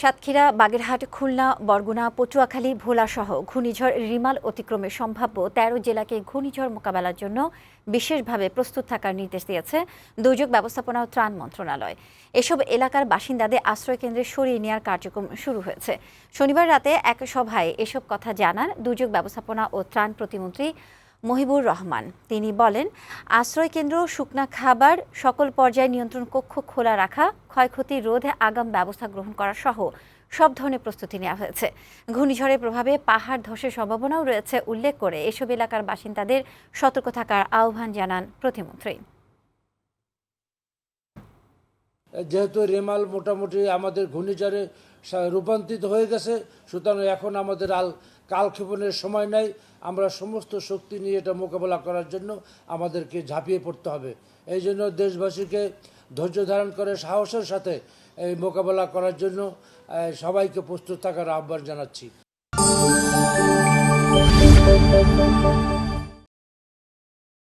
সাতক্ষীরা, বাগেরহাট, খুলনা, বরগুনা, পটুয়াখালী ভোলা সহ ঘূর্ণিঝড় রিমাল অতিক্রমে সম্ভাব্য তেরো জেলাকে ঘূর্ণিঝড় মোকাবেলার জন্য বিশেষভাবে প্রস্তুত থাকার নির্দেশ দিয়েছে দুর্যোগ ব্যবস্থাপনা ও ত্রাণ মন্ত্রণালয়। এসব এলাকার বাসিন্দাদের আশ্রয় কেন্দ্রে সরিয়ে নেওয়ার কার্যক্রম শুরু হয়েছে। শনিবার রাতে এক সভায় এসব কথা জানান দুর্যোগ ব্যবস্থাপনা ও ত্রাণ প্রতিমন্ত্রী মহিবুর রহমান। তিনি বলেন আশ্রয় কেন্দ্র শুকনা খাবার, সকল পর্যায়ে নিয়ন্ত্রণ কক্ষ খোলা রাখা ক্ষয়ক্ষতি রোধে আগাম ব্যবস্থা গ্রহণ করা সহ সব ধরনের প্রস্তুতি নেওয়া হয়েছে। ঘূর্ণিঝড়ের প্রভাবে পাহাড় ধসের সম্ভাবনাও রয়েছে, উল্লেখ করে এসব এলাকার বাসিন্দাদের সতর্ক থাকার আহ্বান জানান প্রতিমন্ত্রী। যেহেতু রেমাল মোটামুটি আমাদের ঘূর্ণিঝড়ে রূপান্তরিত হয়ে গেছে, সুতরাং এখন আমাদের আল কালক্ষেপণের সময় নাই। আমরা সমস্ত শক্তি নিয়ে এটা মোকাবেলা করার জন্য আমাদেরকে ঝাঁপিয়ে পড়তে হবে। এই জন্য দেশবাসীকে ধৈর্য ধারণ করে সাহসের সাথে এই মোকাবেলা করার জন্য সবাইকে প্রস্তুত থাকার আহ্বান জানাচ্ছি।